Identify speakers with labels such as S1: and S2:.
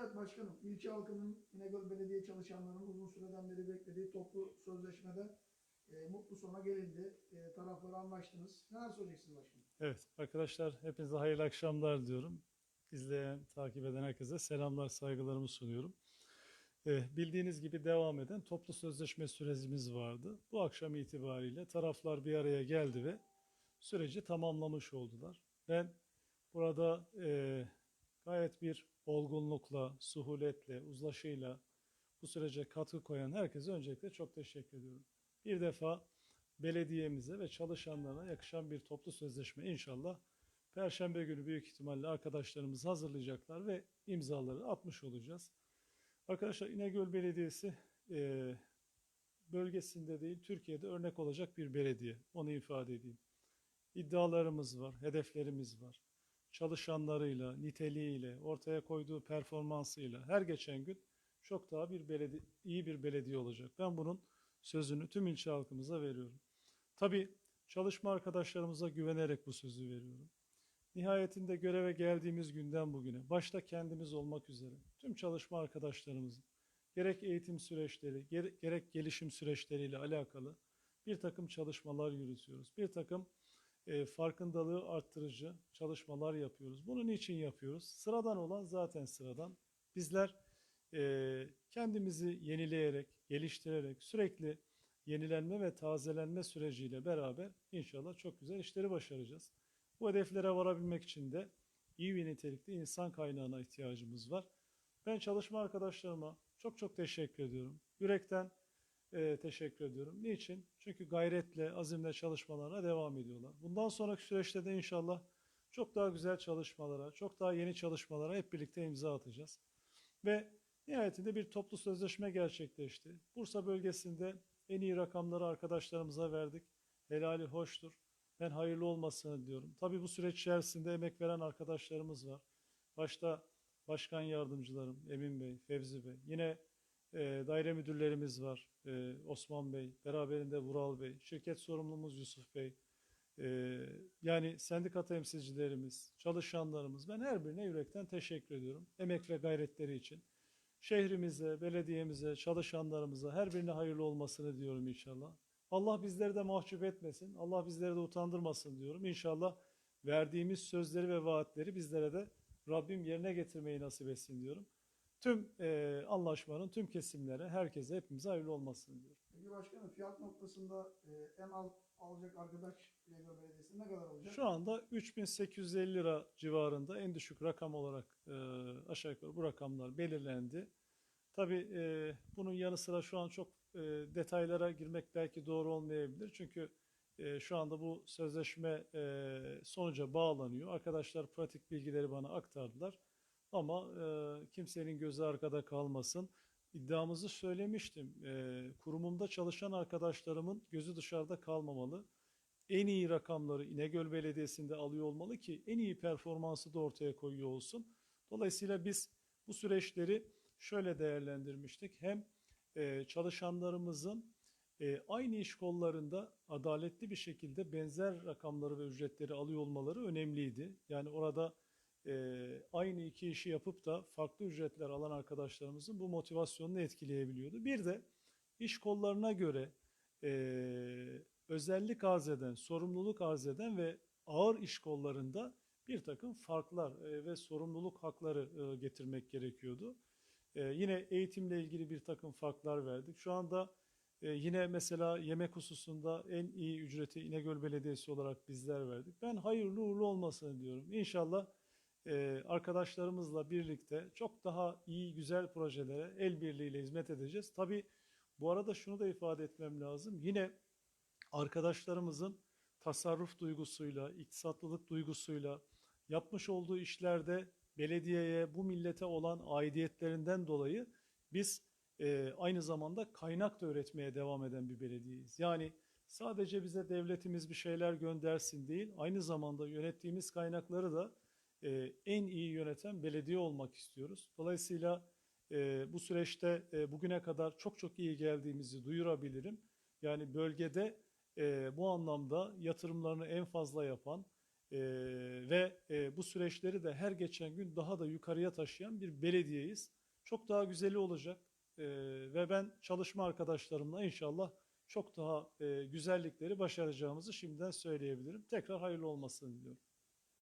S1: Evet başkanım, ilçe halkının İnegöl Belediye çalışanlarının uzun süreden beri beklediği toplu sözleşmede e, mutlu sona gelindi. E, tarafları anlaştınız. Neler söyleyeceksiniz başkanım?
S2: Evet arkadaşlar hepinize hayırlı akşamlar diyorum. İzleyen, takip eden herkese selamlar, saygılarımı sunuyorum. Eh, bildiğiniz gibi devam eden toplu sözleşme sürecimiz vardı. Bu akşam itibariyle taraflar bir araya geldi ve süreci tamamlamış oldular. Ben burada eh, gayet bir olgunlukla, suhuletle, uzlaşıyla bu sürece katkı koyan herkese öncelikle çok teşekkür ediyorum. Bir defa belediyemize ve çalışanlarına yakışan bir toplu sözleşme inşallah Perşembe günü büyük ihtimalle arkadaşlarımız hazırlayacaklar ve imzaları atmış olacağız. Arkadaşlar İnegöl Belediyesi e, bölgesinde değil Türkiye'de örnek olacak bir belediye. Onu ifade edeyim. İddialarımız var, hedeflerimiz var. Çalışanlarıyla, niteliğiyle, ortaya koyduğu performansıyla her geçen gün çok daha bir belediye, iyi bir belediye olacak. Ben bunun sözünü tüm ilçe halkımıza veriyorum. Tabii çalışma arkadaşlarımıza güvenerek bu sözü veriyorum. Nihayetinde göreve geldiğimiz günden bugüne, başta kendimiz olmak üzere tüm çalışma arkadaşlarımızın gerek eğitim süreçleri, gere- gerek gelişim süreçleriyle alakalı bir takım çalışmalar yürütüyoruz. Bir takım e, farkındalığı arttırıcı çalışmalar yapıyoruz. Bunu niçin yapıyoruz? Sıradan olan zaten sıradan. Bizler e, kendimizi yenileyerek, geliştirerek, sürekli yenilenme ve tazelenme süreciyle beraber inşallah çok güzel işleri başaracağız. Bu hedeflere varabilmek için de iyi ve nitelikli insan kaynağına ihtiyacımız var. Ben çalışma arkadaşlarıma çok çok teşekkür ediyorum. Yürekten e, teşekkür ediyorum. Niçin? Çünkü gayretle, azimle çalışmalarına devam ediyorlar. Bundan sonraki süreçte de inşallah çok daha güzel çalışmalara, çok daha yeni çalışmalara hep birlikte imza atacağız. Ve nihayetinde bir toplu sözleşme gerçekleşti. Bursa bölgesinde en iyi rakamları arkadaşlarımıza verdik. Helali hoştur. Ben hayırlı olmasını diyorum. Tabii bu süreç içerisinde emek veren arkadaşlarımız var. Başta başkan yardımcılarım Emin Bey, Fevzi Bey. Yine e, daire müdürlerimiz var. E, Osman Bey, beraberinde Vural Bey, şirket sorumlumuz Yusuf Bey. E, yani sendika temsilcilerimiz, çalışanlarımız. Ben her birine yürekten teşekkür ediyorum. Emek ve gayretleri için. Şehrimize, belediyemize, çalışanlarımıza her birine hayırlı olmasını diyorum inşallah. Allah bizleri de mahcup etmesin. Allah bizleri de utandırmasın diyorum. İnşallah verdiğimiz sözleri ve vaatleri bizlere de Rabbim yerine getirmeyi nasip etsin diyorum. Tüm e, anlaşmanın tüm kesimlere, herkese, hepimize hayırlı olmasını diyorum.
S1: Peki başkanım fiyat noktasında e, en alt alacak arkadaş İnegöl Belediyesi ne kadar olacak?
S2: Şu anda 3850 lira civarında en düşük rakam olarak e, aşağı yukarı bu rakamlar belirlendi. Tabii e, bunun yanı sıra şu an çok e, detaylara girmek belki doğru olmayabilir. Çünkü e, şu anda bu sözleşme e, sonuca bağlanıyor. Arkadaşlar pratik bilgileri bana aktardılar. Ama e, kimsenin gözü arkada kalmasın. İddiamızı söylemiştim. E, kurumumda çalışan arkadaşlarımın gözü dışarıda kalmamalı. En iyi rakamları İnegöl Belediyesi'nde alıyor olmalı ki en iyi performansı da ortaya koyuyor olsun. Dolayısıyla biz bu süreçleri şöyle değerlendirmiştik. Hem e, çalışanlarımızın e, aynı iş kollarında adaletli bir şekilde benzer rakamları ve ücretleri alıyor olmaları önemliydi. Yani orada aynı iki işi yapıp da farklı ücretler alan arkadaşlarımızın bu motivasyonunu etkileyebiliyordu. Bir de iş kollarına göre e, özellik arz eden, sorumluluk arz eden ve ağır iş kollarında bir takım farklar e, ve sorumluluk hakları e, getirmek gerekiyordu. E, yine eğitimle ilgili bir takım farklar verdik. Şu anda e, yine mesela yemek hususunda en iyi ücreti İnegöl Belediyesi olarak bizler verdik. Ben hayırlı uğurlu olmasını diyorum. İnşallah e, arkadaşlarımızla birlikte çok daha iyi, güzel projelere el birliğiyle hizmet edeceğiz. Tabii bu arada şunu da ifade etmem lazım. Yine arkadaşlarımızın tasarruf duygusuyla, iktisatlılık duygusuyla yapmış olduğu işlerde belediyeye, bu millete olan aidiyetlerinden dolayı biz e, aynı zamanda kaynak da üretmeye devam eden bir belediyeyiz. Yani sadece bize devletimiz bir şeyler göndersin değil, aynı zamanda yönettiğimiz kaynakları da e, en iyi yöneten belediye olmak istiyoruz. Dolayısıyla e, bu süreçte e, bugüne kadar çok çok iyi geldiğimizi duyurabilirim. Yani bölgede e, bu anlamda yatırımlarını en fazla yapan, Ee, ve e, bu süreçleri de her geçen gün daha da yukarıya taşıyan bir belediyeyiz. Çok daha güzeli olacak Ee, ve ben çalışma arkadaşlarımla inşallah çok daha e, güzellikleri başaracağımızı şimdiden söyleyebilirim. Tekrar hayırlı olmasını diliyorum.